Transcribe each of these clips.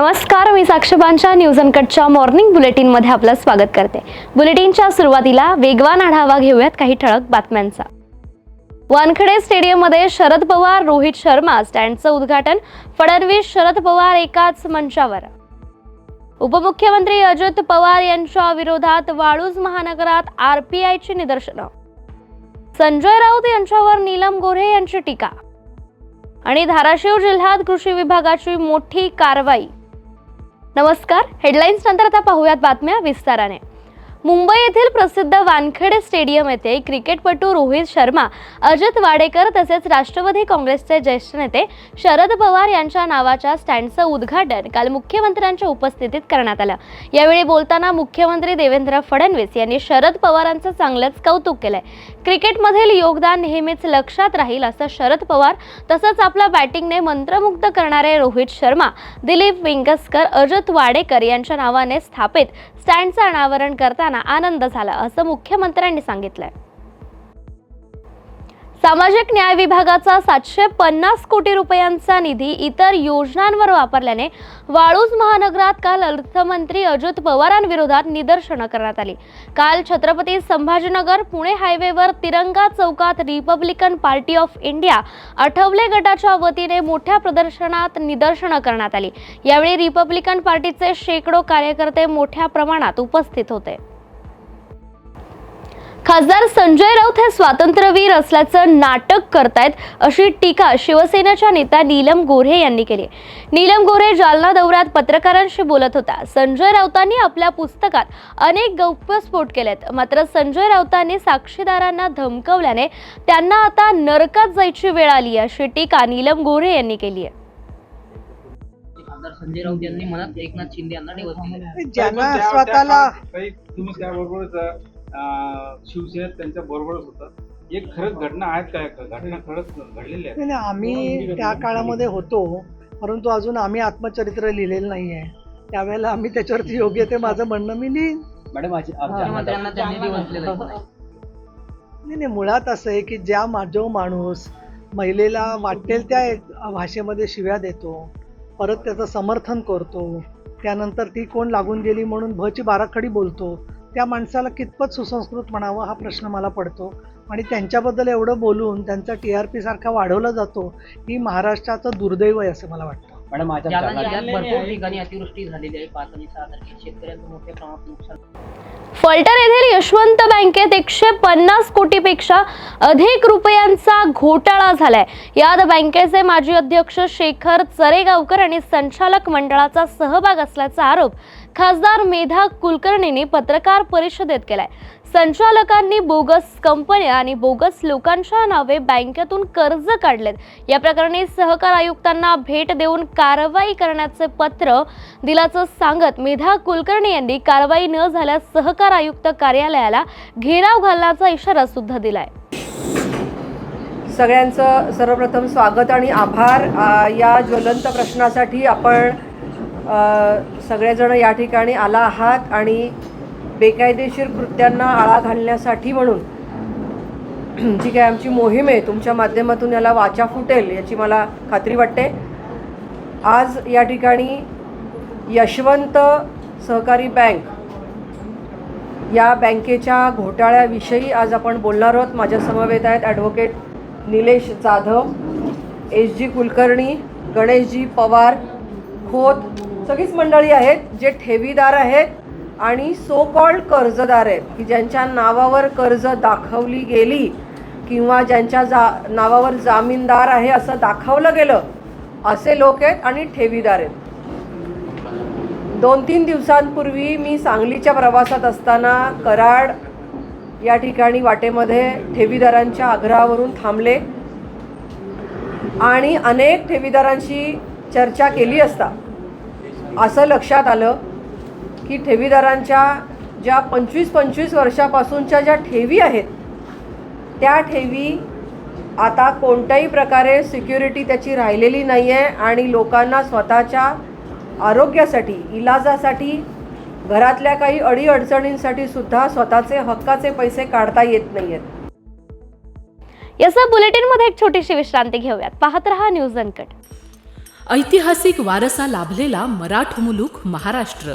नमस्कार मी साक्षबांच्या news अनकटच्या morning बुलेटिनमध्ये आपलं स्वागत करते. बुलेटिनच्या सुरुवातीला वेगवान आढावा घेऊयात काही ठळक बातम्यांचा. वानखडे स्टेडियममध्ये शरद पवार रोहित शर्मा स्टँडचं उद्घाटन. फडणवीस शरद पवार एकाच मंचावर. उपमुख्यमंत्री अजित पवार यांच्या विरोधात वाळूज महानगरात आरपीआयची निदर्शनं. संजय राऊत यांच्यावर नीलम गोऱ्हे यांची टीका. आणि धाराशिव जिल्ह्यात कृषी विभागाची मोठी कारवाई. नमस्कार हेडलाईन्स नंतर आता पाहूयात बातम्या विस्ताराने. मुंबई येथील प्रसिद्ध वानखेडे स्टेडियम येथे क्रिकेटपटू रोहित शर्मा अजित वाडेकर तसेच राष्ट्रवादी काँग्रेसचे ज्येष्ठ नेते शरद पवार यांच्या नावाच्या स्टँडचं उद्घाटन काल मुख्यमंत्र्यांच्या उपस्थितीत करण्यात आलं. यावेळी बोलताना मुख्यमंत्री देवेंद्र फडणवीस यांनी शरद पवारांचं चांगलंच कौतुक केलंय. क्रिकेटमधील योगदान नेहमीच लक्षात राहील असं शरद पवार तसंच आपल्या बॅटिंगने मंत्रमुग्ध करणारे रोहित शर्मा दिलीप वेंगसकर अजित वाडेकर यांच्या नावाने स्थापित स्टँडचं अनावरण करताना आनंद झाला असं मुख्यमंत्र्यांनी सांगितलंय. सामाजिक न्याय विभागाचा सातशे पन्नास कोटी रुपयांचा निधी इतर योजनांवर वापरल्याने वाळूज महानगरात काल अर्थमंत्री अजित पवारांविरोधात निदर्शनं करण्यात आली. काल छत्रपती संभाजीनगर पुणे हायवेवर तिरंगा चौकात Republican Party of India Athawale गटाच्या वतीने मोठ्या प्रदर्शनात निदर्शनं करण्यात आली. यावेळी रिपब्लिकन पार्टीचे शेकडो कार्यकर्ते मोठ्या प्रमाणात उपस्थित होते. खासदार संजय राऊत हे स्वातंत्र्यवीर असल्याचं नाटक करतायत अशी टीका शिवसेनेच्या नेत्या नीलम गोऱ्हे यांनी केली नीलम गोऱ्हे जालना दौऱ्यात पत्रकारांशी बोलत होता. संजय राऊतांनी आपल्या पुस्तकात अनेक गौप्यस्फोट केलेत. मात्र संजय राऊतांनी साक्षीदारांना धमकवल्याने त्यांना आता नरकात जायची वेळ आली अशी टीका नीलम गोऱ्हे यांनी केली आहे. खासदार संजय राऊत यांनी मनात एकनाथ शिंदे यांना निवड केले ज्यांना पण त्या- स्वतःला काही तुम्ही त्याबरोबरच शिवसेनेत त्यांच्या बरोबरच होता. एक खरंच घटना आहेत काय घटना खरंच घडलेल्या नाही, आहेत. नाही, आम्ही त्या काळामध्ये होतो परंतु अजून आम्ही आत्मचरित्र लिहिलेलं नाहीये. त्यावेळेला आम्ही त्याच्यावरती योग्य ते माझं म्हणणं मी लिहीन. मॅडम आहे. नाही नाही मुळात असं आहे की ज्या मा- जो माणूस महिलेला वाटेल त्या एक भाषेमध्ये शिव्या देतो परत त्याचं समर्थन करतो त्यानंतर ती कोण लागून गेली म्हणून भची बाराखडी बोलतो त्या माणसाला कितपत सुसंस्कृत म्हणावं हा प्रश्न मला पडतो. आणि त्यांच्याबद्दल एवढं बोलून त्यांचा टी आर पीसारखा वाढवला जातो ही महाराष्ट्राचं दुर्दैव आहे असं मला वाटतं. मॅडम आज जालना जालना जिल्ह्यात भरपूर ठिकाणी अतिवृष्टी झालेली आहे. पाच आणि सहा शेतकऱ्यांचं मोठ्या प्रमाणात नुकसान. फलटण येथील यशवंत बँकेत एकशे पन्नास कोटीपेक्षा अधिक रुपयांचा घोटाळा झालाय. यात बँकेचे माजी अध्यक्ष शेखर चरेगावकर आणि संचालक मंडळाचा सहभाग असल्याचा आरोप खासदार मेधा कुलकर्णींनी पत्रकार परिषदेत केलाय. संचालकांनी बोगस कंपन्या आणि बोगस लोकांच्या नावे बँकेतून कर्ज काढलेत. या प्रकरणी सहकार आयुक्तांना भेट देऊन कारवाई करण्याचे पत्र दिल्याचं सांगत मेधा कुलकर्णी यांनी कारवाई न झाल्यास सहकार आयुक्त कार्यालयाला घेराव घालण्याचा इशारा सुद्धा दिलाय. सगळ्यांचं सर्वप्रथम स्वागत आणि आभार. या ज्वलंत प्रश्नासाठी आपण सगळेजण या ठिकाणी आला आहात आणि बेकायदेशीर कृत्यांना आळा घालण्यासाठी म्हणून. जी काय आमची मोहीम आहे. तुमच्या माध्यमातून याला वाचा फुटेल याची मला खात्री वाटते. आज या ठिकाणी यशवंत सहकारी बँक या बँकेच्या घोटाळ्याविषयी आज आपण बोलणार आहोत. माझ्या समवेत आहेत advocate Nilesh Jadhav S G Kulkarni Ganeshji Pawar Khot सगळीच मंडळी आहेत जे ठेवीदार आहेत. आणि सो कॉल्ड कर्जदार आहेत की ज्यांच्या नावावर कर्ज दाखवली गेली किंवा ज्यांच्या जा नावावर जामीनदार आहे असं दाखवलं गेलं असे लोक आहेत आणि ठेवीदार आहेत. दोन तीन दिवसांपूर्वी मी सांगलीच्या प्रवासात असताना कराड या ठिकाणी वाटेमध्ये ठेवीदारांच्या आग्रहावरून थांबले आणि अनेक ठेवीदारांशी चर्चा केली असता. असं लक्षात आलं की ठेवीदारांच्या ज्या पंचवीस पंचवीस वर्षापासूनच्या ज्या ठेवी आहेत त्या ठेवी आता कोणत्याही प्रकारे सिक्युरिटी त्याची राहिलेली नाही आहे आणि लोकांना स्वतःच्या आरोग्यासाठी इलाजासाठी घरातल्या काही अडीअडचणींसाठी सुद्धा स्वतःचे हक्काचे पैसे काढता येत नाही आहेत याचा बुलेटिनमध्ये एक छोटीशी विश्रांती घेऊयात. पाहत रहा न्यूज अनकट ऐतिहासिक वारसा लाभलेला मराठ मुलूक महाराष्ट्र.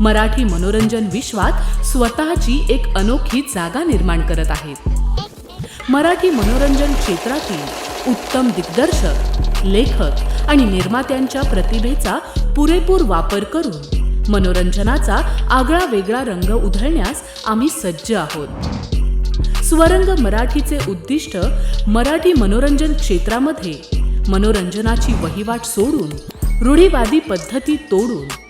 मराठी मनोरंजन विश्वात स्वतःची एक अनोखी जागा निर्माण करत आहेत. मराठी मनोरंजन क्षेत्रातील उत्तम दिग्दर्शक लेखक आणि निर्मात्यांच्या प्रतिभेचा पुरेपूर वापर करून मनोरंजनाचा आगळा वेगळा रंग उधळण्यास आम्ही सज्ज आहोत. स्वरंग मराठीचे उद्दिष्ट मराठी मनोरंजन क्षेत्रामध्ये मनोरंजनाची वहिवाट सोडून रूढीवादी पद्धती तोडून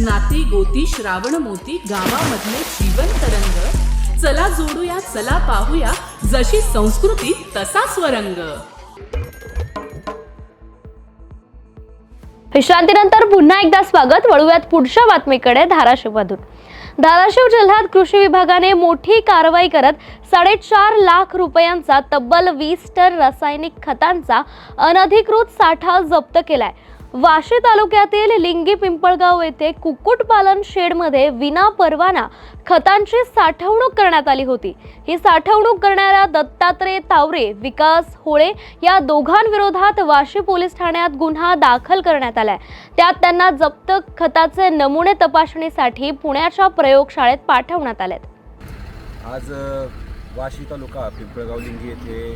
नाती गोती श्रावण मोती गावामधले जीवन तरंग. चला जोडूया चला पाहूया जशी संस्कृती तसा स्वरंग. विश्रांतीनंतर पुन्हा एकदा स्वागत. वळूयात पुढच्या बातमीकडे धाराशिवमधून. धाराशिव जिल्ह्यात कृषी विभागाने मोठी कारवाई करत साडेचार लाख रुपयांचा तब्बल वीस टन रासायनिक खतांचा अनधिकृत साठा जप्त केलाय. वाशी तालुक्यातील लिंगी पिंपळगाव येथे कुक्कुटपालन शेडमध्ये विना परवाना खतांची साठवणूक करण्यात आली होती. ही साठवणूक करणाऱ्या दत्तात्रय तावरे विकास होळे या दोघांविरोधात वाशी पोलीस ठाण्यात गुन्हा दाखल करण्यात आलाय. त्यात त्यांना जप्त खताचे नमुने तपासणीसाठी पुण्याच्या प्रयोगशाळेत पाठवण्यात आलेत. आज वाशी तालुका पिंपळगाव लिंगी येथे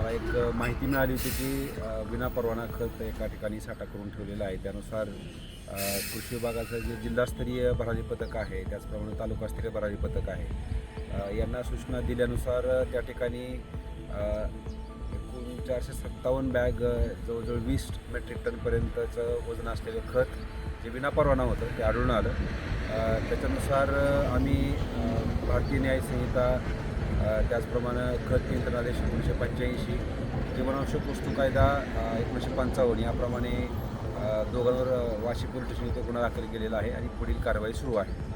मला एक माहिती मिळाली होती की विना विनापरवाना खत एका ठिकाणी साठा करून ठेवलेला आहे. त्यानुसार कृषी विभागाचं जे जिल्हास्तरीय भरारी पथक आहे त्याचप्रमाणे तालुकास्तरीय भरारी पथक आहे यांना सूचना दिल्यानुसार त्या ठिकाणी एकूण चारशे सत्तावन्न बॅग जवळजवळ वीस मेट्रिक टनपर्यंतचं वजन असलेलं खत जे विनापरवाना होतं ते आढळून आलं. त्याच्यानुसार आम्ही भारतीय न्यायसंहिता त्याचप्रमाणे खत नियंत्रण आदेश एकोणीसशे पंच्याऐंशी जीवनावश्यक वस्तू कायदा एकोणीसशे पंचावन्न याप्रमाणे दोघांवर वाशी पोलीस स्टेशन इथं गुन्हा दाखल केलेला आहे आणि पुढील कारवाई सुरू आहे.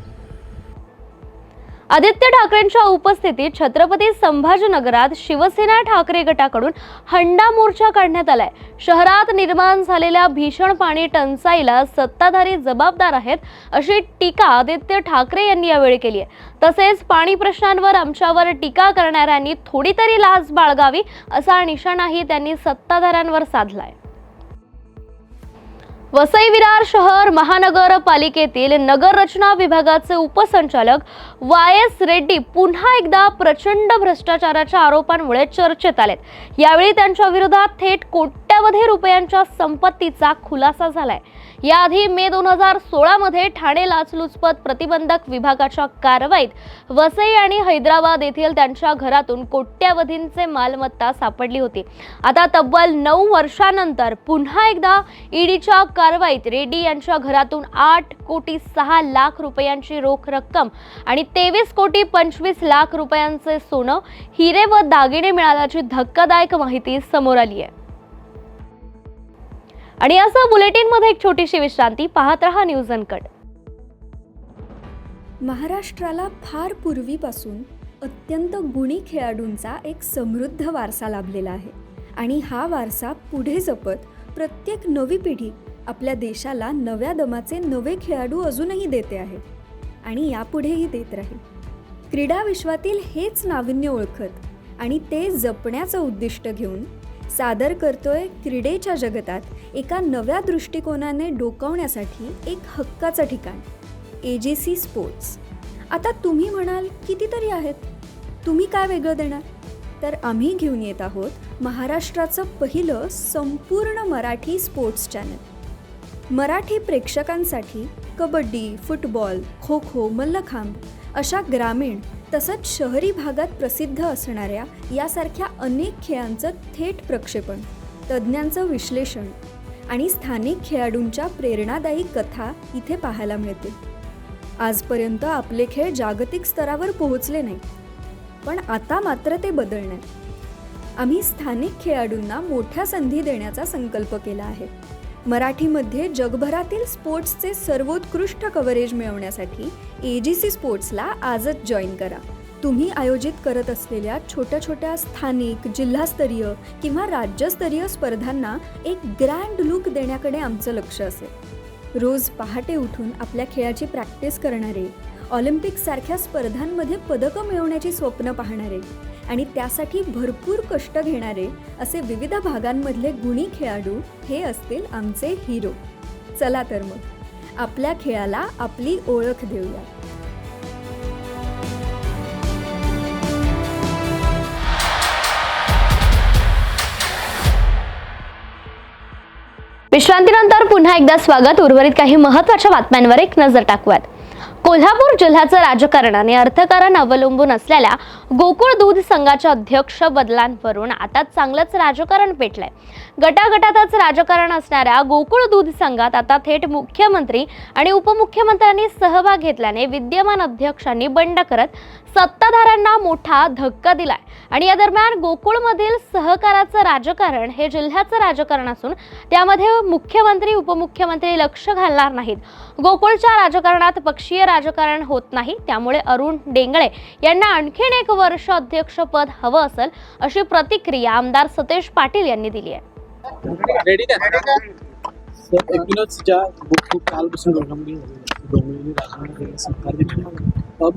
आदित्य ठाकरेंच्या उपस्थितीत छत्रपती संभाजीनगरात शिवसेना ठाकरे गटाकडून हंडा मोर्चा काढण्यात आलाय. शहरात निर्माण झालेल्या भीषण पाणी टंचाईला सत्ताधारी जबाबदार आहेत अशी टीका आदित्य ठाकरे यांनी यावेळी केली आहे. तसेच पाणी प्रश्नांवर आमच्यावर टीका करणाऱ्यांनी थोडी तरी लाज बाळगावी असा निशाणाही त्यांनी सत्ताधाऱ्यांवर साधलाय. वसई विरार शहर महानगरपालिकेतील नगररचना विभागाचे उपसंचालक वाय एस रेड्डी पुन्हा एकदा प्रचंड भ्रष्टाचाराच्या आरोपांमुळे चर्चेत आलेत. यावेळी त्यांच्या विरोधात थेट कोट कोट्यावधी रुपयांच्या संपत्तीचा खुलासा झालाय. याआधी मे दोन हजार सोळामध्ये ठाणे लाचलुचपत प्रतिबंधक विभागाच्या कारवाईत वसई आणि हैदराबाद येथील त्यांच्या घरातून कोट्यावधींचे मालमत्ता सापडली होती. आता तब्बल नऊ वर्षानंतर पुन्हा एकदा ईडीच्या कारवाईत रेड्डी यांच्या घरातून आठ कोटी सहा लाख रुपयांची रोख रक्कम आणि तेवीस कोटी पंचवीस लाख रुपयांचे सोनं हिरे व दागिने मिळाल्याची धक्कादायक माहिती समोर आली आहे. आणि असं बुलेटिनमध्ये एक छोटीशी विश्रांती. पाहत रहा न्यूज अनकट. महाराष्ट्राला फार पूर्वीपासून अत्यंत गुणी खेळाडूंचा एक समृद्ध वारसा लाभलेला आहे. आणि हा वारसा पुढे जपत प्रत्येक नवी पिढी आपल्या देशाला नव्या दमाचे नवे खेळाडू अजूनही देते आहे. आणि यापुढेही देत राहील. क्रीडा विश्वातील हेच नाविन्य ओळखत आणि ते जपण्याचं उद्दिष्ट घेऊन सादर करतोय क्रीडेच्या जगतात एका नव्या दृष्टिकोनाने डोकावण्यासाठी एक हक्काचं ठिकाण ए जे सी स्पोर्ट्स आता तुम्ही म्हणाल कितीतरी आहेत? तुम्ही काय वेगळं देणार? तर आम्ही घेऊन येत आहोत महाराष्ट्राचं पहिलं संपूर्ण मराठी स्पोर्ट्स चॅनल मराठी प्रेक्षकांसाठी कबड्डी फुटबॉल खो खो मल्लखांब अशा ग्रामीण तसंच शहरी भागात प्रसिद्ध असणाऱ्या यासारख्या अनेक खेळांचं थेट प्रक्षेपण तज्ज्ञांचं विश्लेषण आणि स्थानिक खेळाडूंच्या प्रेरणादायी कथा इथे पाहायला मिळतील आजपर्यंत आपले खेळ जागतिक स्तरावर पोहोचले नाही पण आता मात्र ते बदलणार. आम्ही स्थानिक खेळाडूंना मोठ्या संधी देण्याचा संकल्प केला आहे. मराठीमध्ये जगभरातील स्पोर्ट्सचे सर्वोत्कृष्ट कव्हरेज मिळवण्यासाठी ए जी सी स्पोर्ट्सला आजच जॉईन करा. तुम्ही आयोजित करत असलेल्या छोट्या छोट्या स्थानिक जिल्हास्तरीय किंवा राज्यस्तरीय स्पर्धांना एक ग्रँड लुक देण्याकडे आमचं लक्ष असेल. रोज पहाटे उठून आपल्या खेळाची प्रॅक्टिस करणारे ऑलिम्पिकसारख्या स्पर्धांमध्ये पदकं मिळवण्याची स्वप्न पाहणारे आणि त्यासाठी भरपूर कष्ट घेणारे असे विविध भागांमधले गुणी खेळाडू हे असतील आमचे हिरो चला तर मग आपल्या खेळाला आपली ओळख देऊया विश्रांतीनंतर पुन्हा एकदा स्वागत. उर्वरित काही महत्त्वाच्या बातम्यांवर एक नजर टाकूयात. कोल्हापूर जिल्ह्याचं राजकारण आणि अर्थकारण अवलंबून असलेल्या गोकुळ दूध संघाच्या अध्यक्ष बदलांवरून आता चांगलंच राजकारण पेटलंय. गटागटातच राजकारण असणाऱ्या गोकुळ दूध संघात आता थेट मुख्यमंत्री आणि उपमुख्यमंत्र्यांनी सहभाग घेतल्याने विद्यमान अध्यक्षांनी बंड करत सत्ताधाऱ्यांना मोठा धक्का दिलाय. आणि या दरम्यान गोकुळमधील सहकाराचं राजकारण हे जिल्ह्याचं राजकारण असून त्यामध्ये मुख्यमंत्री उपमुख्यमंत्री लक्ष घालणार नाहीत. गोकुळच्या राजकारणात पक्षीय राजकारण होत नाही त्यामुळे अरुण डेंगळे यांना आणखीन एक वर्ष अध्यक्षपद हवं असेल अशी प्रतिक्रिया आमदार सतेज पाटील यांनी दिली आहे. सर एकूणच ज्या गोष्टी कालपासून घडामोडी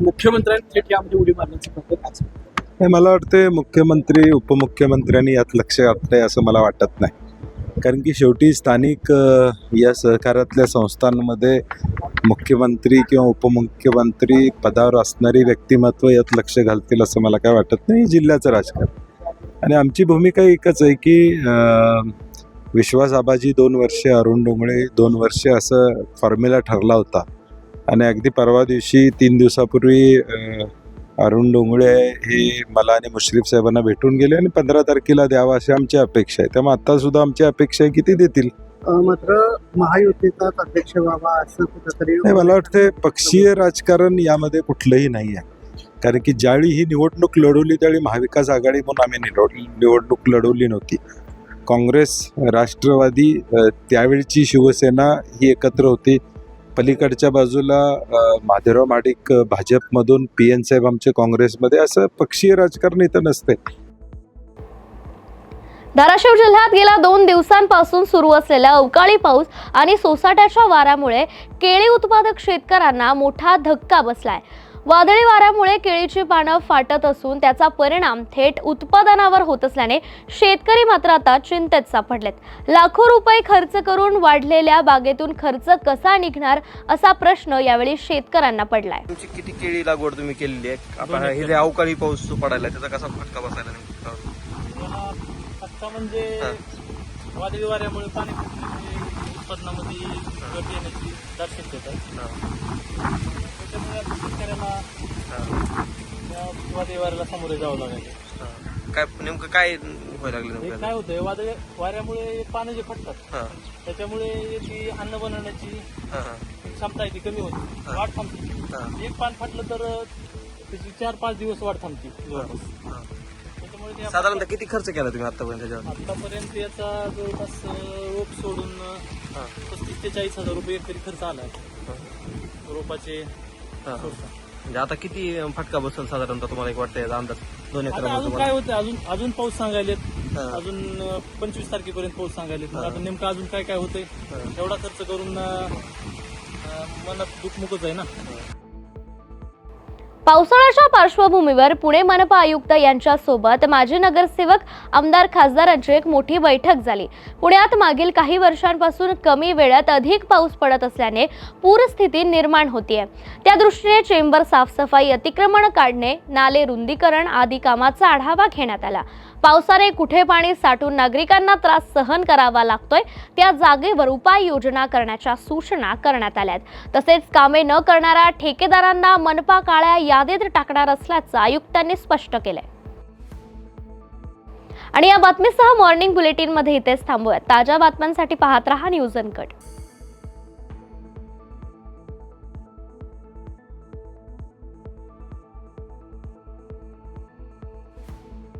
मुख्यमंत्र्यांनी थेट यामध्ये उडी मारण्याची मला वाटते मुख्यमंत्री उपमुख्यमंत्र्यांनी यात लक्ष घातलंय असं मला वाटत नाही. कारण की शेवटी स्थानिक या सहकारातल्या संस्थांमध्ये मुख्यमंत्री किंवा उपमुख्यमंत्री पदावर असणारी व्यक्तिमत्व यात लक्ष घालतील असं मला काय वाटत नाही. जिल्ह्याचं राजकारण. आणि आमची भूमिका एकच आहे की विश्वास आबाजी दोन वर्षे अरुण डोंगळे दोन वर्षे असं फॉर्म्युला ठरला होता. आणि अगदी परवा दिवशी तीन दिवसापूर्वी अरुण डोंगळे हे मला आणि मुश्रीफ साहेबांना भेटून गेले आणि पंधरा तारखेला द्यावा अशी आमची अपेक्षा आहे. त्यामुळे आता सुद्धा आमची अपेक्षा आहे की ते देतील. मात्र महायुतीचाच अध्यक्ष व्हावा असं कुठंतरी नाही मला वाटते पक्षीय राजकारण यामध्ये कुठलंही नाही आहे कारण की ज्यावेळी ही निवडणूक लढवली त्यावेळी महाविकास आघाडी म्हणून आम्ही निवड निवडणूक लढवली नव्हती. काँग्रेस राष्ट्रवादी त्यावेळची शिवसेना ही एकत्र होती. पलीकडच्या बाजूला अ, माडिक भाजपमधून पी एन साहेब आमचे काँग्रेसमध्ये असं पक्षीय राजकारण इथं नसते. धाराशिव जिल्ह्यात गेल्या दोन दिवसांपासून सुरू असलेला अवकाळी पाऊस आणि सोसाट्याच्या वाऱ्यामुळे केळी उत्पादक शेतकऱ्यांना मोठा धक्का बसलाय. वादळी वाऱ्यामुळे केळीची पानं फाटत असून त्याचा परिणाम थेट उत्पादनावर होत असल्याने शेतकरी मात्र आता चिंतेत सापडलेत. लाखो रुपये खर्च करून वाढलेल्या बागेतून खर्च कसा निघणार असा प्रश्न यावेळी शेतकऱ्यांना पडलाय. तुमची किती केळी लागवड तुम्ही केलेली आहे? हे जे अवकाळी पाऊस पडायला त्याचा कसा फटका बसायला फटका म्हणजे. वादळी वाऱ्यामुळे पाणी उत्पादनामध्ये घट येण्याची शक्यता आहे त्याच्यामुळे आता शेतकऱ्याला वादळी वाऱ्याला सामोरे जावं लागायचं. काय नेमकं काय व्हायला लागलं हे नेमकं काय होतंय वादळी वाऱ्यामुळे पानं जे फटतात हा त्याच्यामुळे ती अन्न बनवण्याची हा हा क्षमता आहे ती कमी होती. वाढ थांबते हा. एक पान फाटलं तर त्याची चार पाच दिवस वाढ थांबते जवळपास. हा. त्याच्यामुळे ते साधारणतः किती खर्च केला तुम्ही आतापर्यंत त्याच्यावर आतापर्यंत याचा जवळपास अं, रोप सोडून अं, हा. पस्तीस ते चाळीस हजार रुपये एकरी खर्च आला रोपाचे हा, हा. म्हणजे आता किती फटका बसेल साधारणतः तुम्हाला एक वाटतं याचा अंदाज? दोन आता एकर अजून काय होतं अजून अजून पाऊस सांगायलेत. हा. अजून पंचवीस तारखेपर्यंत पाऊस सांगायलेत. मग. आता नेमकं अजून काय काय होतंय. एवढा खर्च करून अं, अं, मनात दुखमुखच आहे ना? पावसाळ्याच्या पार्श्वभूमीवर पुणे मनपा आयुक्त यांच्यासोबत माजी नगरसेवक आमदार खासदारांची एक मोठी बैठक झाली. पुण्यात मागील काही वर्षांपासून कमी वेळात अधिक पाऊस पडत असल्याने पूरस्थिती निर्माण होतीये. त्या दृष्टीने चेंबर साफसफाई अतिक्रमण काढणे नाले रुंदीकरण आदी कामाचा आढावा घेण्यात आला. पावसाने कुठे पाणी साठून नागरिकांना त्रास सहन करावा लागतोय त्या जागेवर उपाययोजना करण्याच्या सूचना करण्यात आल्या आहेत तसेच कामे न करणाऱ्या ठेकेदारांना मनपा काळ्या यादीत टाकणार असल्याचं आयुक्तांनी स्पष्ट केलंय. आणि या बातमीसह मॉर्निंग बुलेटिनमध्ये इथेच थांबूयात. ताज्या बातम्यांसाठी पाहत रहा न्यूज अनकट.